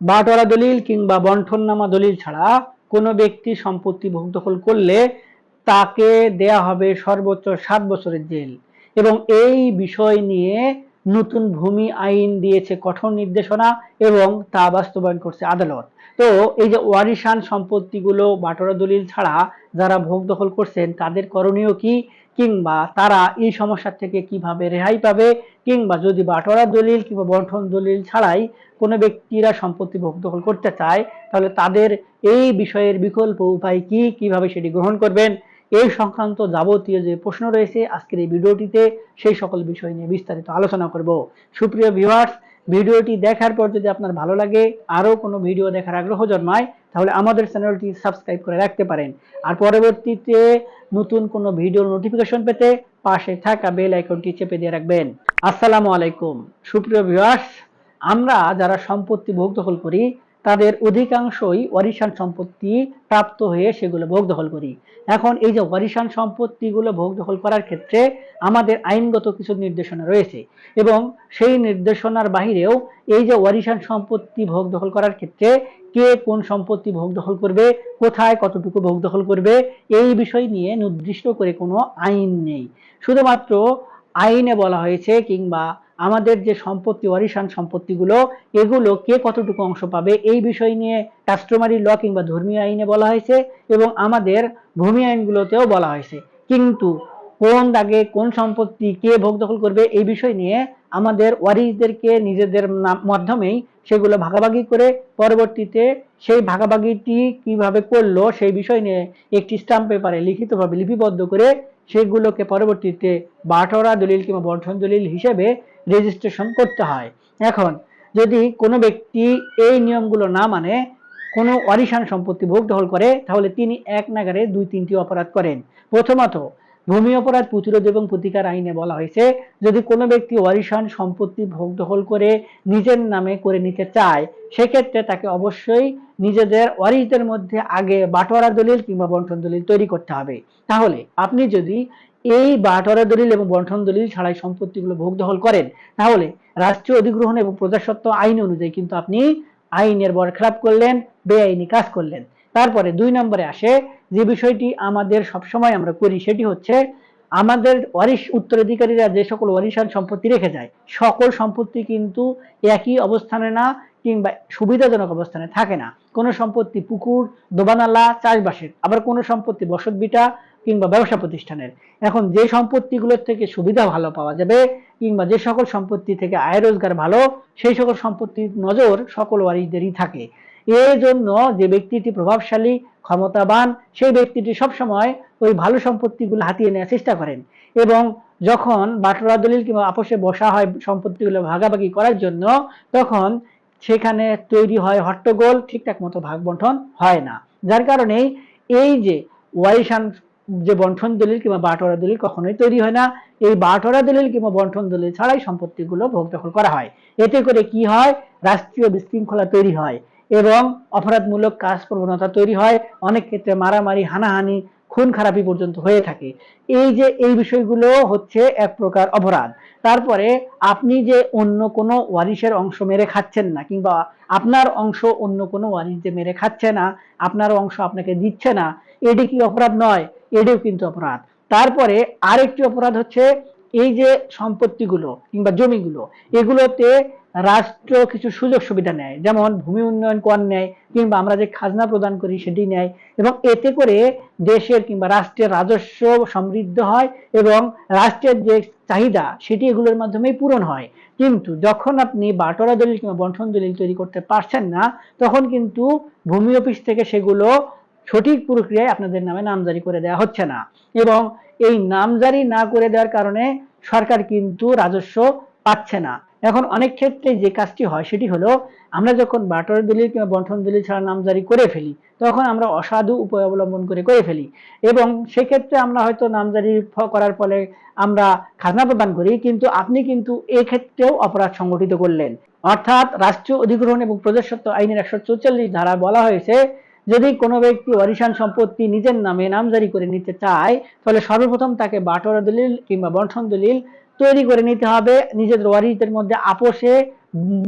বাটোয়ারা দলিল কিংবা বন্ঠননামা দলিল ছাড়া কোনো ব্যক্তি সম্পত্তি ভোগ দখল করলে তাকে দেয়া হবে সর্বোচ্চ সাত বছরের জেল। এবং এই বিষয় নিয়ে নতুন ভূমি আইন দিয়েছে কঠোর নির্দেশনা এবং তা বাস্তবায়ন করছে আদালত। তো এই যে ওয়ারিশান সম্পত্তিগুলো বাটোয়ারা দলিল ছাড়া যারা ভোগ দখল করছেন, তাদের করণীয় কি? কিংবা তারা এই সমস্যা থেকে কীভাবে রেহাই পাবে? কিংবা যদি বাটোয়ারা দলিল কিংবা বন্ঠন দলিল ছাড়াই কোনো ব্যক্তিরা সম্পত্তি ভোগ দখল করতে চায়, তাহলে তাদের এই বিষয়ের বিকল্প উপায় কি? কীভাবে সেটি গ্রহণ করবেন? এই সংক্রান্ত যাবতীয় যে প্রশ্ন রয়েছে আজকের এই ভিডিওটিতে, সেই সকল বিষয় নিয়ে বিস্তারিত আলোচনা করব। সুপ্রিয় ভিউয়ার্স ভিডিওটি দেখার পর যদি আপনার ভালো লাগে, আরও কোনো ভিডিও দেখার আগ্রহ জন্মায়, তাহলে আমাদের চ্যানেলটি সাবস্ক্রাইব করে রাখতে পারেন। আর পরবর্তীতে নতুন কোনো ভিডিওর নোটিফিকেশন পেতে পাশে থাকা বেল আইকনটি চেপে দিয়ে রাখবেন। আসসালামু আলাইকুম। সুপ্রিয় ভিউয়ার্স আমরা যারা সম্পত্তি ভোগ দখল করি তাদের অধিকাংশই ওয়ারিশান সম্পত্তি প্রাপ্ত হয়ে সেগুলো ভোগ দখল করি। এখন এই যে ওয়ারিশান সম্পত্তিগুলো ভোগ দখল করার ক্ষেত্রে আমাদের আইনগত কিছু নির্দেশনা রয়েছে এবং সেই নির্দেশনার বাহিরেও এই যে ওয়ারিশান সম্পত্তি ভোগ দখল করার ক্ষেত্রে কে কোন সম্পত্তি ভোগ দখল করবে, কোথায় কতটুকু ভোগ দখল করবে, এই বিষয় নিয়ে নির্দিষ্ট করে কোনো আইন নেই। শুধুমাত্র আইনে বলা হয়েছে কিংবা আমাদের যে সম্পত্তি ওয়ারিশান সম্পত্তিগুলো, এগুলো কে কতটুকু অংশ পাবে? এই বিষয় নিয়ে কাস্টমারি ল কিংবা ধর্মীয় আইনে বলা হয়েছে এবং আমাদের ভূমি আইনগুলোতেও বলা হয়েছে। কিন্তু কোন দাগে কোন সম্পত্তি কে ভোগ দখল করবে এই বিষয় নিয়ে আমাদের ওয়ারিশদেরকে নিজেদের মাধ্যমেই সেগুলো ভাগাভাগি করে পরবর্তীতে সেই ভাগাভাগিটি কীভাবে করল সেই বিষয় নিয়ে একটি স্টাম্প পেপারে লিখিতভাবে লিপিবদ্ধ করে সেগুলোকে পরবর্তীতে বাটরা দলিল কিংবা বর্ধন দলিল হিসেবে রেজিস্ট্রেশন করতে হয়। এখন, যদি কোনো ব্যক্তি এই নিয়মগুলো না মানে কোনো অরিসান সম্পত্তি ভোগ দখল করে, তাহলে তিনি এক নাগারে দুই তিনটি অপরাধ করেন। প্রথমত ভূমি অপরাধ প্রতিরোধ এবং প্রতিকার আইনে বলা হয়েছে, যদি কোনো ব্যক্তি ওয়ারিশান সম্পত্তি ভোগ দখল করে নিজের নামে করে নিতে চায়, সেক্ষেত্রে তাকে অবশ্যই নিজেদের ওয়ারিশদের মধ্যে আগে বাটোয়ারা দলিল কিংবা বন্ঠন দলিল তৈরি করতে হবে। তাহলে আপনি যদি এই বাটোয়ারা দলিল এবং বন্ঠন দলিল ছাড়াই সম্পত্তিগুলো ভোগ দখল করেন, তাহলে রাষ্ট্রীয় অধিগ্রহণ এবং প্রজাস্বত্ব আইন অনুযায়ী কিন্তু আপনি আইনের বরখেলাপ করলেন, বেআইনি কাজ করলেন। তারপরে দুই নম্বরে আসে যে বিষয়টি আমাদের সবসময় আমরা করি সেটি হচ্ছে আমাদের ওয়ারিশ উত্তরাধিকারীরা যে সকল ওয়ারিশান সম্পত্তি রেখে যায়, সকল সম্পত্তি কিন্তু একই অবস্থানে না কিংবা সুবিধাজনক অবস্থানে থাকে না। কোনো সম্পত্তি পুকুর, দোবানালা, চাষবাসের, আবার কোনো সম্পত্তি বসতভিটা কিংবা ব্যবসা প্রতিষ্ঠানের। এখন যে সম্পত্তিগুলোর থেকে সুবিধা ভালো পাওয়া যাবে কিংবা যে সকল সম্পত্তি থেকে আয় রোজগার ভালো, সেই সকল সম্পত্তির নজর সকল ওয়ারিশদেরই থাকে। জন্য যে ব্যক্তিটি প্রভাবশালী, ক্ষমতাবান, সেই ব্যক্তিটি সবসময় ওই ভালো সম্পত্তিগুলো হাতিয়ে নেওয়ার চেষ্টা করেন। এবং যখন বাটোয়ারা দলিল কিংবা আপোষে বসা হয় সম্পত্তিগুলো ভাগাভাগি করার জন্য, তখন সেখানে তৈরি হয় হট্টগোল, ঠিকঠাক মতো ভাগ বন্টন হয় না। যার কারণেই এই যে ওয়ারিশান যে বন্টন দলিল কিংবা বাটোয়ারা দলিল কখনোই তৈরি হয় না। এই বাটোয়ারা দলিল কিংবা বন্টন দলিল ছাড়াই সম্পত্তিগুলো ভোগ দখল করা হয়। এতে করে কি হয়? রাষ্ট্রীয় বিশৃঙ্খলা তৈরি হয়। এবং অপরাধমূলক কাজ প্রবণতা তৈরি হয়। অনেক ক্ষেত্রে মারামারি, হানাহানি, খুন খারাপি পর্যন্ত হয়ে থাকে। এই যে, এই বিষয়গুলো হচ্ছে এক প্রকার অপরাধ। তারপরে আপনি যে অন্য কোনো ওয়ারিশের অংশ মেরে খাচ্ছেন না কিংবা আপনার অংশ অন্য কোনো ওয়ারিশ যে মেরে খাচ্ছে না, আপনার অংশ আপনাকে দিচ্ছে না, এটি কি অপরাধ নয়? এটিও কিন্তু অপরাধ। তারপরে আরেকটি অপরাধ হচ্ছে এই যে সম্পত্তিগুলো কিংবা জমিগুলো, এগুলোতে রাষ্ট্র কিছু সুযোগ সুবিধা নেয়। যেমন ভূমি উন্নয়ন কর নেয়, কিংবা আমরা যে খাজনা প্রদান করি সেটি নেয় এবং এতে করে দেশের কিংবা রাষ্ট্রের রাজস্ব সমৃদ্ধ হয় এবং রাষ্ট্রের যে চাহিদা সেটি এগুলোর মাধ্যমেই পূরণ হয়। কিন্তু যখন আপনি বাটোয়ারা দলিল কিংবা বন্ঠন দলিল তৈরি করতে পারছেন না, তখন কিন্তু ভূমি অফিস থেকে সেগুলো সঠিক প্রক্রিয়ায় আপনাদের নামে নামজারি করে দেওয়া হচ্ছে না। এবং এই নামজারি না করে দেওয়ার কারণে সরকার কিন্তু রাজস্ব পাচ্ছে না। এখন অনেক ক্ষেত্রে যে কাজটি হয় সেটি হলো, আমরা যখন বাটোয়ারা দলিল কিংবা বন্ঠন দলিল ছাড়া নামজারি করে ফেলি, তখন আমরা অসাধু উপায় অবলম্বন করে করে ফেলি। এবং সেক্ষেত্রে আমরা হয়তো নামজারি করার ফলে আমরা খাজনা প্রদান করি, কিন্তু আপনি কিন্তু এক্ষেত্রেও অপরাধ সংগঠিত করলেন। অর্থাৎ রাষ্ট্রীয় অধিগ্রহণ এবং প্রজাস্বত্ব আইনের একশো চৌচল্লিশ ধারা বলা হয়েছে, যদি কোনো ব্যক্তি ওয়ারিশান সম্পত্তি নিজের নামে নামজারি করে নিতে চায়, তাহলে সর্বপ্রথম তাকে বাটোয়ারা দলিল কিংবা বন্ঠন দলিল তৈরি করে নিতে হবে নিজেদের ওয়ারিশদের মধ্যে আপোষে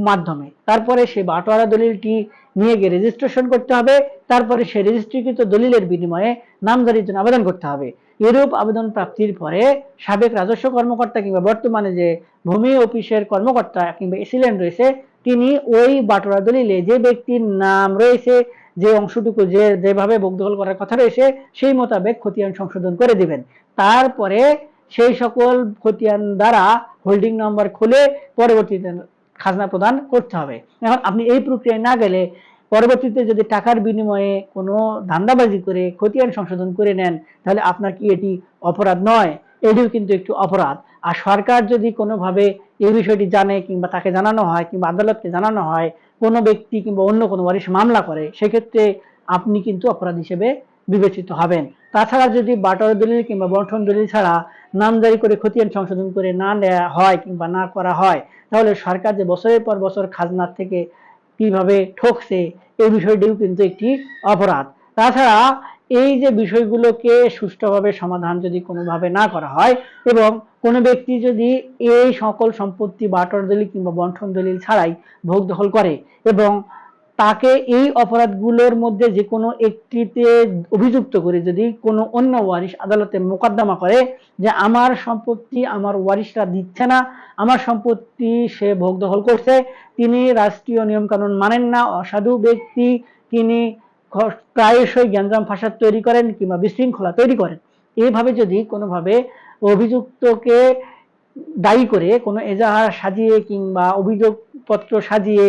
মাধ্যমে। তারপরে সেই বাটোয়ারা দলিলটি নিয়ে গিয়ে রেজিস্ট্রেশন করতে হবে। তারপরে সেই রেজিস্ট্রিকৃত দলিলের বিনিময়ে নামজারির জন্য আবেদন করতে হবে। এরূপ আবেদন প্রাপ্তির পরে সাবেক রাজস্ব কর্মকর্তা কিংবা বর্তমানে যে ভূমি অফিসের কর্মকর্তা কিংবা এসিলেন্ট রয়েছে, তিনি ওই বাটোয়ারা দলিলে যে ব্যক্তির নাম রয়েছে, যে অংশটুকু যে যেভাবে বকদখল করার কথা রয়েছে, সেই মোতাবেক খতিয়ান সংশোধন করে দিবেন। তারপরে সেই সকল খতিয়ান দ্বারা হোল্ডিং নাম্বার খুলে পরবর্তীতে খাজনা প্রদান করতে হবে। এখন আপনি এই প্রক্রিয়ায় না গেলে পরবর্তীতে যদি টাকার বিনিময়ে কোনো ধান্দাবাজি করে খতিয়ান সংশোধন করে নেন, তাহলে আপনার কি এটি অপরাধ নয়? এটিও কিন্তু একটু অপরাধ। আর সরকার যদি কোনোভাবে এই বিষয়টি জানে কিংবা তাকে জানানো হয় কিংবা আদালতকে জানানো হয়, কোনো ব্যক্তি কিংবা অন্য কোনো ওয়ারিশ মামলা করে, সেক্ষেত্রে আপনি কিন্তু অপরাধ হিসেবে বিবেচিত হবেন। তাছাড়া যদি বাটর দলিল কিংবা বন্ঠন দলিল ছাড়া নামজারি করে খতিয়ান সংশোধন করে না নেওয়া হয় কিংবা না করা হয়, তাহলে সরকার যে বছরের পর বছর খাজনার থেকে কীভাবে ঠকছে এই বিষয়টিও কিন্তু একটি অপরাধ। তাছাড়া এই যে বিষয়গুলোকে সুষ্ঠুভাবে সমাধান যদি কোনোভাবে না করা হয় এবং কোনো ব্যক্তি যদি এই সকল সম্পত্তি, বাটর দলিল কিংবা বন্ঠন দলিল ছাড়াই ভোগ দখল করে এবং তাকে এই অপরাধগুলোর মধ্যে যে কোনো একটিতে অভিযুক্ত করে যদি কোনো অন্য ওয়ারিশ আদালতে মোকদ্দমা করে যে আমার সম্পত্তি আমার ওয়ারিশরা দিচ্ছে না, আমার সম্পত্তি সে ভোগ দখল করছে, তিনি রাষ্ট্রীয় নিয়মকানুন মানেন না, অসাধু ব্যক্তি, তিনি প্রায়শই জ্ঞানজাম ফাসাদ তৈরি করেন কিংবা বিশৃঙ্খলা তৈরি করেন। এইভাবে যদি কোনোভাবে অভিযুক্তকে দায়ী করে কোনো এজাহার সাজিয়ে কিংবা অভিযোগপত্র সাজিয়ে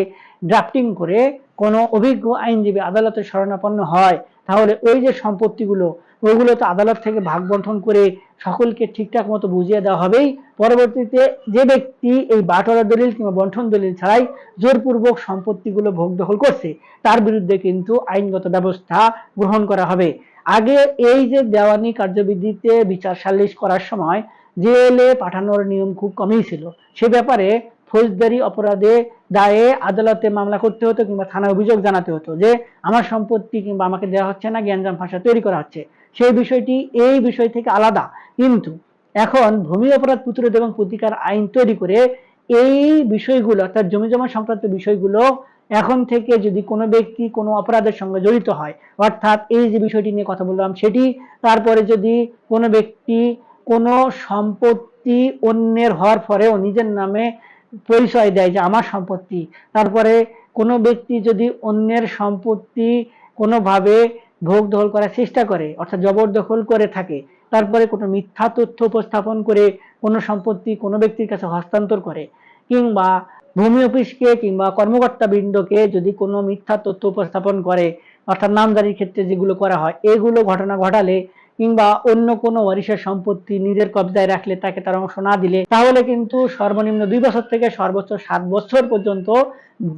ড্রাফটিং করে কোনো অভিজ্ঞ আইনজীবী আদালতে শরণাপন্ন হয়, তাহলে ওই যে সম্পত্তিগুলো, ওইগুলো তো আদালত থেকে ভাগ বন্টন করে সকলকে ঠিকঠাক মতো বুঝিয়ে দেওয়া হবেই। পরবর্তীতে যে ব্যক্তি এই বাটোয়ারা দলিল কিংবা বন্টন দলিল ছাড়াই জোরপূর্বক সম্পত্তিগুলো ভোগ দখল করছে, তার বিরুদ্ধে কিন্তু আইনগত ব্যবস্থা গ্রহণ করা হবে। আগে এই যে দেওয়ানি কার্যবিধিতে বিচার সালিশ করার সময় জেলে পাঠানোর নিয়ম খুব কমই ছিল। সে ব্যাপারে ফৌজদারি অপরাধে দায়ে আদালতে মামলা করতে হতো কিংবা থানায় অভিযোগ জানাতে হতো যে আমার সম্পত্তি কিংবা আমাকে দেওয়া হচ্ছে না জ্ঞানজাম ভাষা তৈরি করা হচ্ছে। সেই বিষয়টি, এই বিষয় থেকে আলাদা। কিন্তু এখন ভূমি অপরাধ প্রতিরোধ এবং প্রতিকার আইন তৈরি করে এই বিষয়গুলো, অর্থাৎ জমি জমা সংক্রান্ত বিষয়গুলো এখন থেকে যদি কোনো ব্যক্তি কোনো অপরাধের সঙ্গে জড়িত হয়, অর্থাৎ এই যে বিষয়টি নিয়ে কথা বললাম সেটি, তারপরে যদি কোনো ব্যক্তি কোনো সম্পত্তি অন্যের হওয়ার পরেও নিজের নামে পরিচয় দেয় যে আমার সম্পত্তি। তারপরে কোনো ব্যক্তি যদি অন্যের সম্পত্তি কোনোভাবে ভোগ দখল করার চেষ্টা করে, অর্থাৎ জবরদখল করে থাকে, তারপরে কোনো মিথ্যা তথ্য উপস্থাপন করে কোনো সম্পত্তি কোনো ব্যক্তির কাছে হস্তান্তর করে, কিংবা ভূমি অফিসকে কিংবা কর্মকর্তা বৃন্দকে যদি কোনো মিথ্যা তথ্য উপস্থাপন করে, অর্থাৎ নামজারির ক্ষেত্রে যেগুলো করা হয়, এগুলো ঘটনা ঘটালে কিংবা অন্য কোনো ওয়ারিশের সম্পত্তি নিজের কবজায় রাখলে তাকে তার অংশ না দিলে, তাহলে কিন্তু সর্বনিম্ন দুই বছর থেকে সর্বোচ্চ সাত বছর পর্যন্ত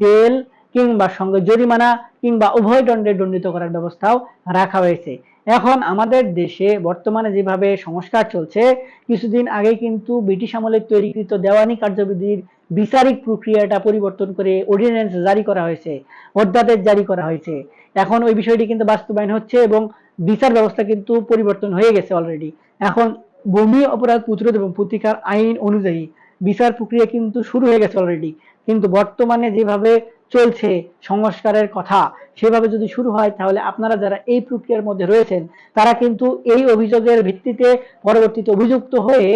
জেল কিংবা সঙ্গে জরিমানা কিংবা উভয় দণ্ডে দণ্ডিত করার ব্যবস্থাও রাখা হয়েছে। এখন আমাদের দেশে বর্তমানে যেভাবে সংস্কার চলছে, কিছুদিন আগে কিন্তু ব্রিটিশ আমলের তৈরিকৃত দেওয়ানি কার্যবিধির বিচারিক প্রক্রিয়াটা পরিবর্তন করে অর্ডিন্যান্স জারি করা হয়েছে অধ্যাদেশ জারি করা হয়েছে। এখন ওই বিষয়টি কিন্তু বাস্তবায়ন হচ্ছে এবং বিচার ব্যবস্থা কিন্তু পরিবর্তন হয়ে গেছে অলরেডি এখন ভূমি অপরাধ প্রতিরোধ এবং প্রতিকার আইন অনুযায়ী বিচার প্রক্রিয়া কিন্তু শুরু হয়ে গেছে অলরেডি কিন্তু বর্তমানে যেভাবে চলছে সংস্কারের কথা। সেভাবে যদি শুরু হয়, তাহলে আপনারা যারা এই প্রক্রিয়ার মধ্যে রয়েছেন, তারা কিন্তু এই অভিযোগের ভিত্তিতে পরবর্তীতে অভিযুক্ত হয়ে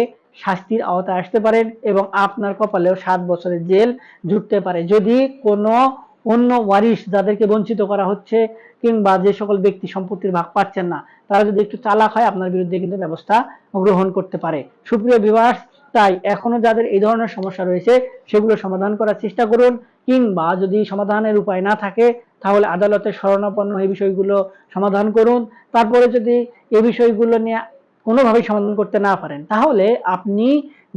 শাস্তির আওতায় আসতে পারেন এবং আপনার কপালেও সাত বছরের জেল জুটতে পারে। যদি কোনো অন্য ওয়ারিশ যাদেরকে বঞ্চিত করা হচ্ছে কিংবা যে সকল ব্যক্তি সম্পত্তির ভাগ পাচ্ছেন না, তারা যদি একটু চালাক হয়, আপনার বিরুদ্ধে কিন্তু ব্যবস্থা গ্রহণ করতে পারে। সুপ্রিয় বিভাস তাই এখনও যাদের এই ধরনের সমস্যা রয়েছে, সেগুলো সমাধান করার চেষ্টা করুন, কিংবা যদি সমাধানের উপায় না থাকে, তাহলে আদালতে শরণাপন্ন এই বিষয়গুলো সমাধান করুন। তারপরে যদি এই বিষয়গুলো নিয়ে কোনোভাবেই সমাধান করতে না পারেন। তাহলে আপনি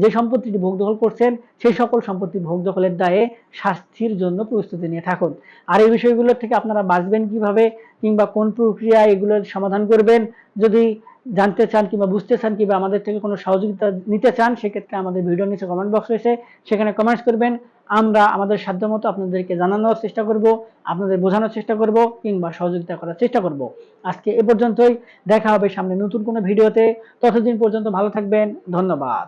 যে সম্পত্তিটি ভোগ দখল করছেন সেই সকল সম্পত্তি ভোগ দখলের দায়ে শাস্তির জন্য প্রস্তুতি নিয়ে থাকুন। আর এই বিষয়গুলোর থেকে আপনারা বাঁচবেন কীভাবে কিংবা কোন প্রক্রিয়া এগুলোর সমাধান করবেন, যদি জানতে চান কিংবা বুঝতে চান কিংবা আমাদের থেকে কোনো সহযোগিতা নিতে চান, সেক্ষেত্রে আমাদের ভিডিও নিচে কমেন্ট বক্স রয়েছে। সেখানে কমেন্টস করবেন। আমরা আমাদের সাধ্য মতো আপনাদেরকে জানানোর চেষ্টা করব, আপনাদের বোঝানোর চেষ্টা করব কিংবা সহযোগিতা করার চেষ্টা করব। আজকে এ পর্যন্তই। দেখা হবে সামনে নতুন কোনো ভিডিওতে। ততদিন পর্যন্ত ভালো থাকবেন। ধন্যবাদ।